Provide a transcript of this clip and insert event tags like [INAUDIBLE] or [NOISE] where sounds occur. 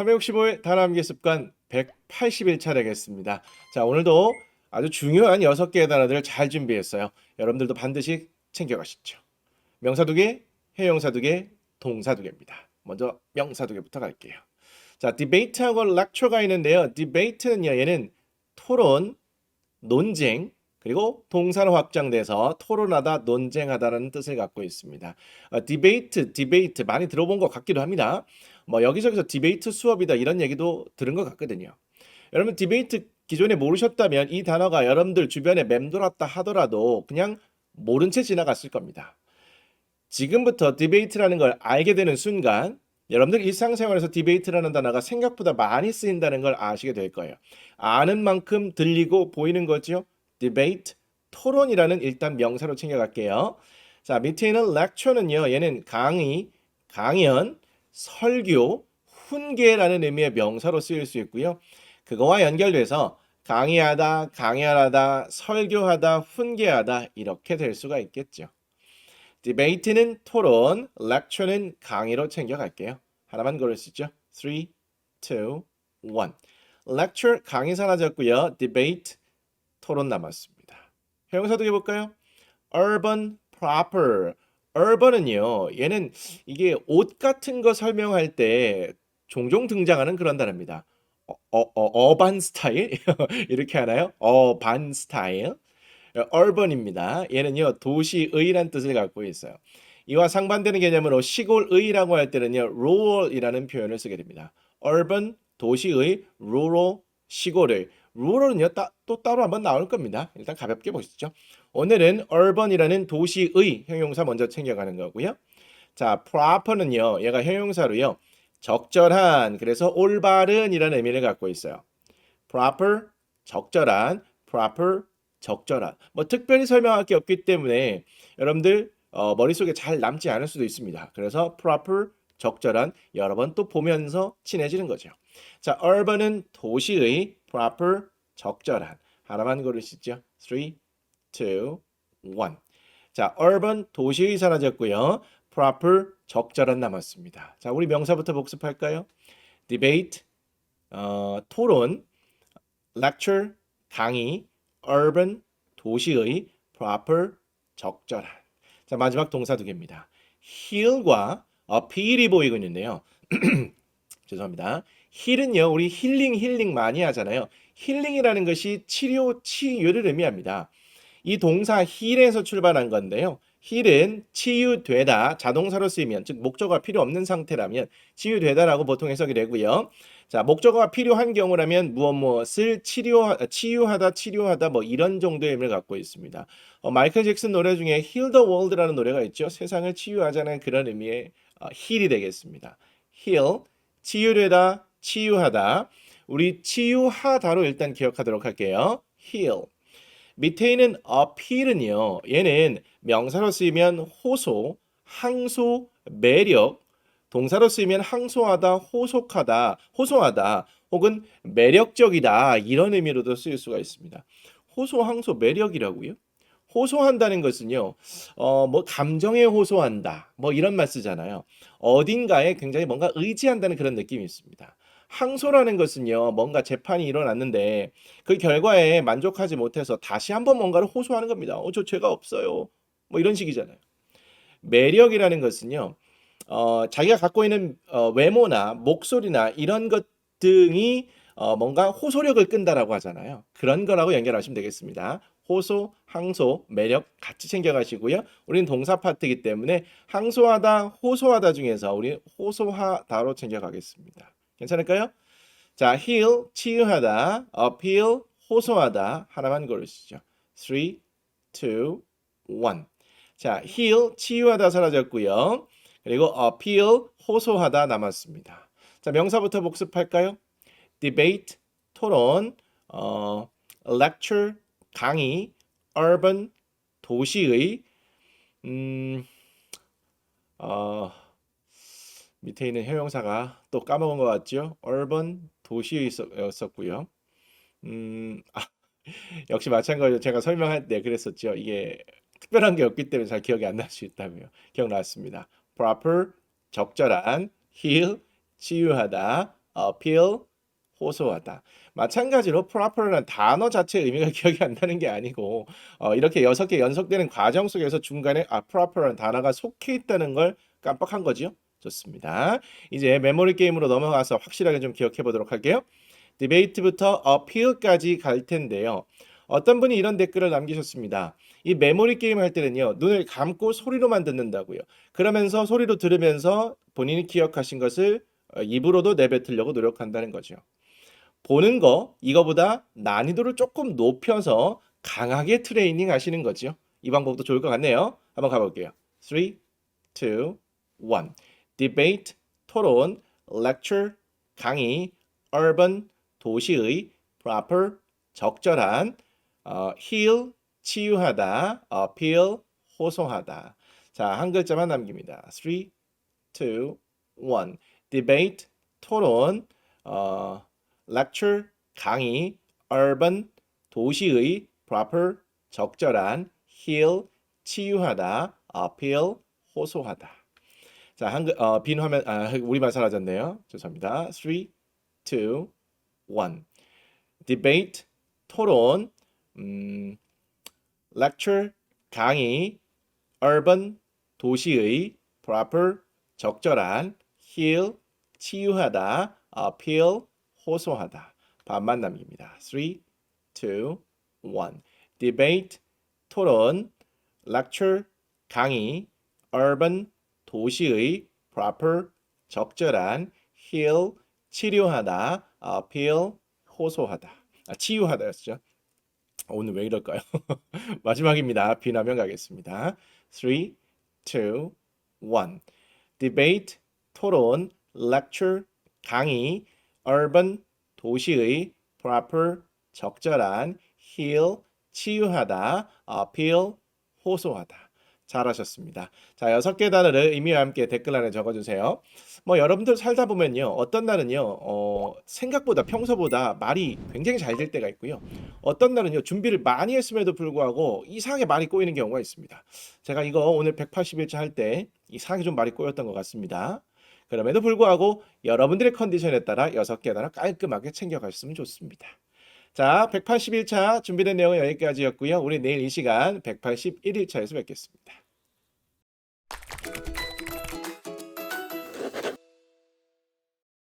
365의 단어함기 습관 180일 차례겠습니다. 자, 오늘도 아주 중요한 6개의 단어들을 잘 준비했어요. 여러분들도 반드시 챙겨가시죠. 명사 두 개, 해용사 두 개, 동사 두 개입니다. 먼저 명사 두 개부터 갈게요. 자, 디베이트하고 lecture가 있는데요. 디베이트는요, 얘는 토론, 논쟁, 그리고 동사로 확장돼서 토론하다, 논쟁하다라는 뜻을 갖고 있습니다. 어, 디베이트, 디베이트 많이 들어본 것 같기도 합니다. 뭐 여기저기서 디베이트 수업이다 이런 얘기도 들은 것 같거든요. 여러분 디베이트 기존에 모르셨다면 이 단어가 여러분들 주변에 맴돌았다 하더라도 그냥 모른 채 지나갔을 겁니다. 지금부터 디베이트라는 걸 알게 되는 순간 여러분들 일상생활에서 디베이트라는 단어가 생각보다 많이 쓰인다는 걸 아시게 될 거예요. 아는 만큼 들리고 보이는. 디 베이트, 토론이라는 일단 명사로 챙겨갈게요. 자, 밑에 있는 lecture는요. 얘는 강의, 강연, 설교, 훈계라는 의미의 명사로 쓰일 수 있고요. 그거와 연결돼서 강의하다, 강연하다, 설교하다, 훈계하다 이렇게 될 수가 있겠죠. 디베이트는 토론, lecture는 강의로 챙겨갈게요. 하나만 고르시죠. 3, 2, 1. lecture 강의 사라졌고요. debate 토론 남았습니다. 형용사 두개 볼까요? urban, proper. urban은요. 얘는 이게 옷 같은 거 설명할 때 종종 등장하는 그런 단어입니다. 어, 어, 어, 어반 스타일 [LAUGHS] 이렇게 하나요? 어반 스타일. urban입니다. 얘는요 도시의란 뜻을 갖고 있어요. 이와 상반되는 개념으로 시골의라고 할 때는요 rural이라는 표현을 쓰게 됩니다. urban 도시의, rural 시골의. 따, 또 따로 한번 나올 겁니다. 일단 가볍게 보시죠. 오늘은 urban이라는 도시의 형용사 먼저 챙겨가는 거고요. 자, proper는요 얘가 형용사로요 적절한 그래서 올바른이라는 의미를 갖고 있어요. proper 적절한, proper 적절한. 뭐 특별히 설명할 게 없기 때문에 여러분들 어, 머릿속에 잘 남지 않을 수도 있습니다. 그래서 proper 적절한 여러 번 또 보면서 친해지는 거죠. 자, urban은 도시의 proper 적절한 하나만 고르시죠. 3, 2, 1. 자, urban 도시의 사라졌고요. proper 적절한 남았습니다. 자, 우리 명사부터 복습할까요? debate 어, 토론, lecture 강의, urban 도시의, proper 적절한. 자 마지막 동사 두 개입니다. heal과 appeal이 보이고 있는데요. [CLEARS THROAT] 죄송합니다. Heal은요 우리 힐링 힐링 많이 하잖아요. 힐링이라는 것이 치료 치유를 의미합니다. 이 동사 heal에서 출발한 건데요. heal은 치유되다 자동사로 쓰이면 즉 목적어가 필요 없는 상태라면 치유되다라고 보통 해석이 되고요. 자, 목적어가 필요한 경우라면 무엇 무엇을 치료 치유하다 치료하다 뭐 이런 정도의 의미를 갖고 있습니다. 어, 마이클 잭슨 노래 중에 Heal World라는 노래가 있죠. 세상을 치유하자는 그런 의미의 어, heal이 되겠습니다. heal 치유되다 치유하다 우리 치유하다로 일단 기억하도록 할게요. heal 밑에 있는 appeal은요. 얘는 명사로 쓰이면 호소, 항소, 매력 동사로 쓰이면 항소하다, 호속하다, 호소하다, 혹은 매력적이다 이런 의미로도 쓰일 수가 있습니다. 호소, 항소, 매력이라고요? 호소한다는 것은요, 어, 뭐 감정에 호소한다, 뭐 이런 말 쓰잖아요. 어딘가에 굉장히 뭔가 의지한다는 그런 느낌이 있습니다. 항소라는 것은요, 뭔가 재판이 일어났는데 그 결과에 만족하지 못해서 다시 한번 뭔가를 호소하는 겁니다. 어, 저 죄가 없어요. 뭐 이런 식이잖아요. 매력이라는 것은요, 어, 자기가 갖고 있는 어, 외모나 목소리나 이런 것 등이 어, 뭔가 호소력을 끈다라고 하잖아요. 그런 거라고 연결하시면 되겠습니다. 호소, 항소, 매력 같이 챙겨가시고요. 우리는 동사 파트이기 때문에 항소하다, 호소하다 중에서 우리 호소하다로 챙겨가겠습니다. 괜찮을까요? 자, heal, 치유하다, appeal, 호소하다 하나만 고르시죠. 3, 2, 1. 자, heal, 치유하다 사라졌고요. 그리고 appeal, 호소하다 남았습니다. 자, 명사부터 복습할까요? debate, 토론, 어, lecture, 강의, urban, 도시의, 음, 어, 밑에 있는 형용사가 또 까먹은 것 같죠? urban, 도시였었고요. 음, 아, [LAUGHS] 역시 마찬가지로 제가 설명할 때 그랬었죠. 이게 특별한 게 없기 때문에 잘 기억이 안 날 수 있다고요. 기억났습니다. proper 적절한, heal 치유하다, appeal 호소하다. 마찬가지로 proper라는 단어 자체의 의미가 [LAUGHS] 기억이 안 나는 게 아니고 어, 이렇게 여섯 개 연속되는 과정 속에서 중간에 아 proper라는 단어가 속해 있다는 걸 깜빡한 거지요. 좋습니다. 이제 메모리 게임으로 넘어가서 확실하게 좀 기억해 보도록 할게요. 디베이트부터 appeal까지 갈 텐데요. 어떤 분이 이런 댓글을 남기셨습니다. 이 메모리 게임 할 때는요, 눈을 감고 소리로만 듣는다고요. 그러면서 소리로 들으면서 본인이 기억하신 것을 어, 입으로도 내뱉으려고 노력한다는 거죠. 보는 거, 이거보다 난이도를 조금 높여서 강하게 트레이닝 하시는 거죠. 이 방법도 좋을 것 같네요. 한번 가볼게요. 3, 2, 1. Debate, 토론, lecture, 강의, urban, 도시의, proper, 적절한, 어, heal, 치유하다, appeal, 호소하다. 자, 한 글자만 남깁니다. 3, 2, 1. debate, 토론, 어, lecture, 강의, urban, 도시의, proper, 적절한, heal, 치유하다, appeal, 호소하다. 자, 한글 어, 빈 화면 아, 우리말 사라졌네요. 죄송합니다. 3 2 1 debate 토론 음, lecture 강의 urban 도시의 proper 적절한 heal 치유하다 appeal 호소하다 반만 남깁니다. 3 2 1 debate 토론 lecture 강의 urban 도시의 proper 적절한 heal 치료하다 appeal 호소하다 아, 치유하다였죠. 오늘 왜 이럴까요? [LAUGHS] 마지막입니다. 비나면 가겠습니다. 3, 2, 1 debate 토론 lecture 강의 urban 도시의 proper 적절한 heal 치유하다 appeal 호소하다 잘하셨습니다. 자, 여섯 개 단어를 의미와 함께 댓글란에 적어주세요. 뭐 여러분들 살다 보면요, 어떤 날은요, 어, 생각보다 평소보다 말이 굉장히 잘 될 때가 있고요. 어떤 날은요, 준비를 많이 했음에도 불구하고 이상하게 말이 꼬이는 경우가 있습니다. 제가 이거 오늘 180일차 할 때 이상하게 좀 말이 꼬였던 것 같습니다. 그럼에도 불구하고 여러분들의 컨디션에 따라 여섯 개 단어 깔끔하게 챙겨가셨으면 좋습니다. 자, 181차 준비된 내용은 여기까지였고요. 우리 내일 이 시간 181일차에서 뵙겠습니다.